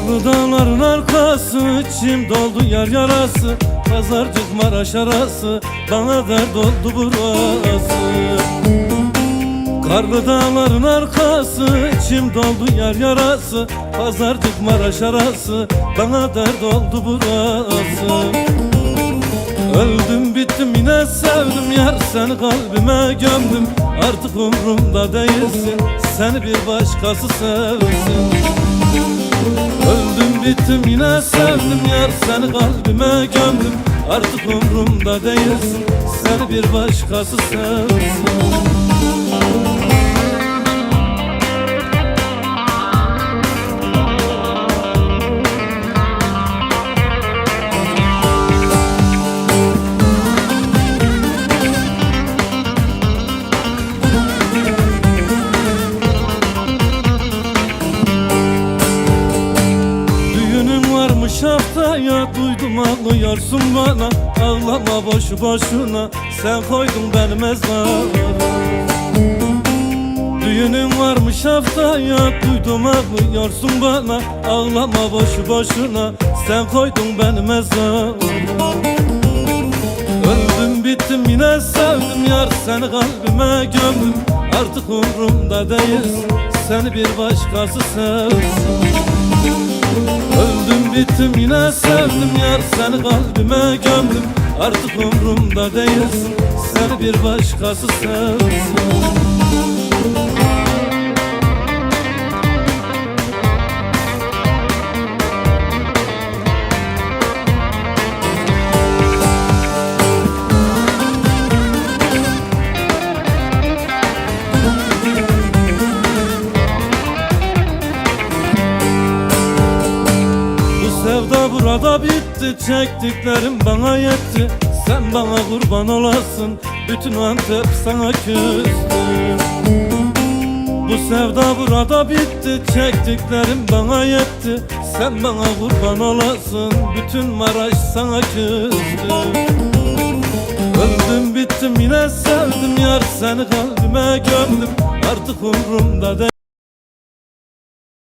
Karlı dağların arkası içim doldu yar yarası. Pazarcık Maraş arası bana dert oldu burası. Karlı dağların arkası içim doldu yar yarası. Pazarcık Maraş arası bana dert oldu burası. Öldüm bittim yine sevdim yar. Seni kalbime gömdüm Artık umrumda değilsin. Seni bir başkası sevsin bittim yine sevdim. Yar seni kalbime gömdüm. Artık umrumda değilsin. Seni bir başkası sevsin Varmış haftaya duydum ağlıyorsun bana. Ağlama boşu boşuna sen koydun beni mezara. Düğünün varmış haftaya duydum ağlıyorsun bana. Ağlama boşu boşuna sen koydun beni mezara. Öldüm bittim yine sevdim yar seni kalbime gömdüm. Artık umrumda değilsin seni bir başkası sevsin bittim yine sevdim. Yar seni kalbime gömdüm. Artık umrumda değilsin. Seni bir başkası sevsin sevda burada bitti Çektiklerim bana yetti. Sen bana kurban olasın Bütün Antep sana küstü. Bu sevda burada bitti Çektiklerim bana yetti. Sen bana kurban olasın Bütün Maraş sana küstü. Öldüm bittim yine sevdim yar Seni kalbime gömdüm. Artık umrumda değil